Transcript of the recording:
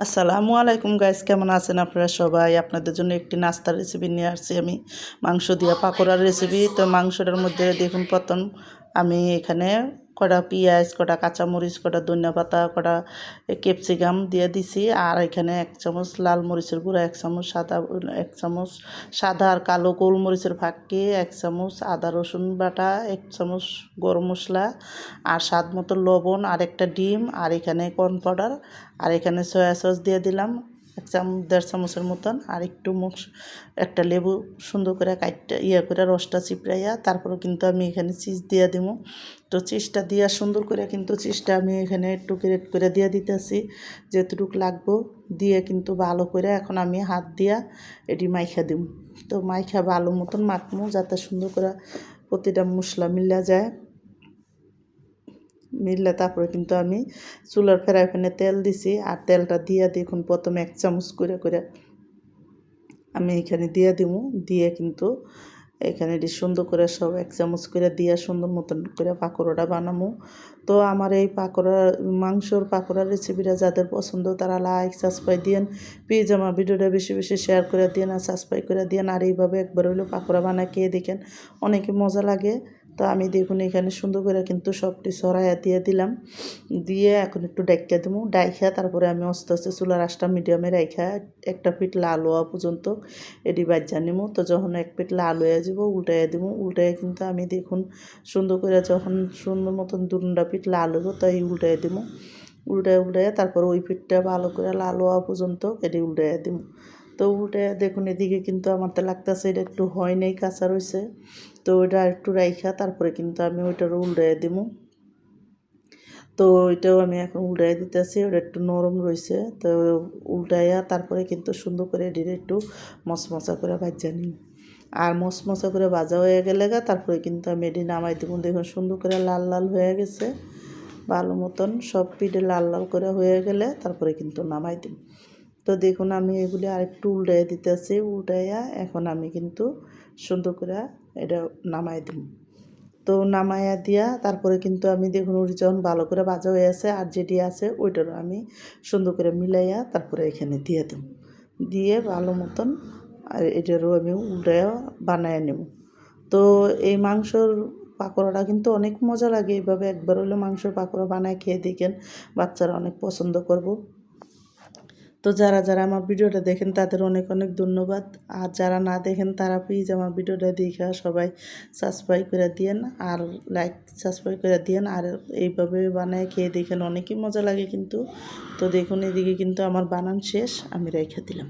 আসসালামু আলাইকুম গাইস কেমন আছেন আপনারা সবাই? আপনাদের জন্য একটি নাস্তার রেসিপি নিয়ে আসছি আমি। মাংস দিয়া পাকোড়ার রেসিপি তো মাংসটার মধ্যে দেখুন, প্রথম আমি এখানে কটা পেঁয়াজ, কটা কাঁচামরিচ, কটা ধনিয়া পাতা কটা ক্যাপসিকাম দিয়ে দিছি। আর এখানে এক চামচ লাল মরিচের গুঁড়া, এক চামচ সাদা, এক চামচ সাদা আর কালো গোলমরিচের ফাঁকি, এক চামচ আদা রসুন বাটা, এক চামচ গরম মশলা আর স্বাদ মতো লবণ আর একটা ডিম। আর এখানে কর্ন পাউডার আর এখানে সয়া সস দিয়ে দিলাম। এক চামচ দেড় চামচের মতন আর একটু মুখ একটা লেবু সুন্দর করে কাটটা ইয়ে করে রসটা চিপড়াইয়া তারপরে কিন্তু আমি এখানে চিজ দিয়ে দিব তো চিজটা দিয়া সুন্দর করে কিন্তু চিজটা আমি এখানে একটু গ্রেট করে দিয়ে দিতেছি যেটুকু লাগবো। দিয়ে কিন্তু ভালো করে এখন আমি হাত দিয়া এটি মাইখা দিব তো মাইখা ভালো মতন মাখমু যাতে সুন্দর করে প্রতিটা মশলা মিলা যায়। মিললে তারপরে কিন্তু আমি চুলার ফেরাই ফেনে তেল দিছি আর তেলটা দিয়ে দেখুন প্রথমে এক চামচ করে করে আমি এখানে দিয়ে দিব দিয়ে কিন্তু এখানে এটি সুন্দর করে সব এক চামচ করে দিয়ে সুন্দর মতন করে পাকোড়াটা বানাবো তো আমার এই পাকোড়া, মাংসর পাকোড়ার রেসিপিটা যাদের পছন্দ তারা লাইক সাবস্ক্রাইব দিয়েন। প্লিজ আমার ভিডিওটা বেশি বেশি শেয়ার করে দিন আর সাবস্ক্রাইব করে দিন আর এইভাবে একবার হইলেও পাকোড়া বানায় খেয়ে দেখেন, অনেকে মজা লাগে। তো আমি দেখুন এখানে সুন্দর করে কিন্তু সবটি সরাইয়া দিয়ে দিলাম। দিয়ে এখন একটু ডাইকা দেবো ডাইখা তারপরে আমি আস্তে আস্তে চুলার আশটা মিডিয়ামে রাইখা। একটা পিঠ লাল হওয়া পর্যন্ত এটি বাজ্যা নিবো তো যখন এক পিঠ লাল হয়ে যাব উল্টাইয়া দেবো উল্টাইয়া কিন্তু আমি দেখুন সুন্দর করে যখন সুন্দর মতন দুটা পিঠ লাল হব তাই উল্টাইয়া দেবো উল্টায় উল্টায় তারপর ওই পিঠটা ভালো করে লাল হওয়া পর্যন্ত এটি উল্টাইয়া দেবো তো উল্টে দেখুন, এদিকে কিন্তু আমার তো লাগতেছে এটা একটু হয় নাই, কাঁচা রয়েছে। তো ওইটা একটু রাইখা, তারপরে কিন্তু আমি ওইটার উল্টাই দিব তো ওইটাও আমি এখন উল্টাই দিতেছি, ওটা একটু নরম রয়েছে। তো উল্টাইয়া তারপরে কিন্তু সুন্দর করে এটির একটু মশমশা করে ভাজা নিই আর মশমশা করে ভাজা হয়ে গেলে গা, তারপরে কিন্তু আমি এটি নামাই দেবো দেখুন, সুন্দর করে লাল লাল হয়ে গেছে, ভালো মতন সব পিঠে লাল লাল করে হয়ে গেলে তারপরে কিন্তু নামাই দেব তো দেখুন, আমি এগুলি আরেকটু উল্টাই দিতেছি, উল্টাইয়া এখন আমি কিন্তু সুন্দর করে এটা নামাই দিব তো নামাইয়া দিয়া তারপরে কিন্তু আমি দেখুন ওই যখন ভালো করে ভাজা হয়ে আছে আর যেটি আছে ওইটারও আমি সুন্দর করে মিলাইয়া তারপরে এখানে দিয়ে দেব দিয়ে ভালো মতন আর এটারও আমি উল্টাইয়া বানায় নেব। তো এই মাংসর পাকোড়াটা কিন্তু অনেক মজা লাগে। এইভাবে একবার হলে মাংসর পাকোড়া বানায় খেয়ে দেখেন, বাচ্চারা অনেক পছন্দ করব। তো যারা যারা আমার ভিডিওটা দেখেন তাদের অনেক অনেক ধন্যবাদ। আর যারা না দেখেন তারা প্লিজ আমার ভিডিওটা দেখে সবাই সাবস্ক্রাইব করে দিয়েন আর লাইক সাবস্ক্রাইব করে দিয়েন। আর এইভাবে বানায় খেয়ে দেখেন অনেকই মজা লাগে কিন্তু। তো দেখুন এদিকে কিন্তু আমার বানান শেষ, আমি রেখে দিলাম।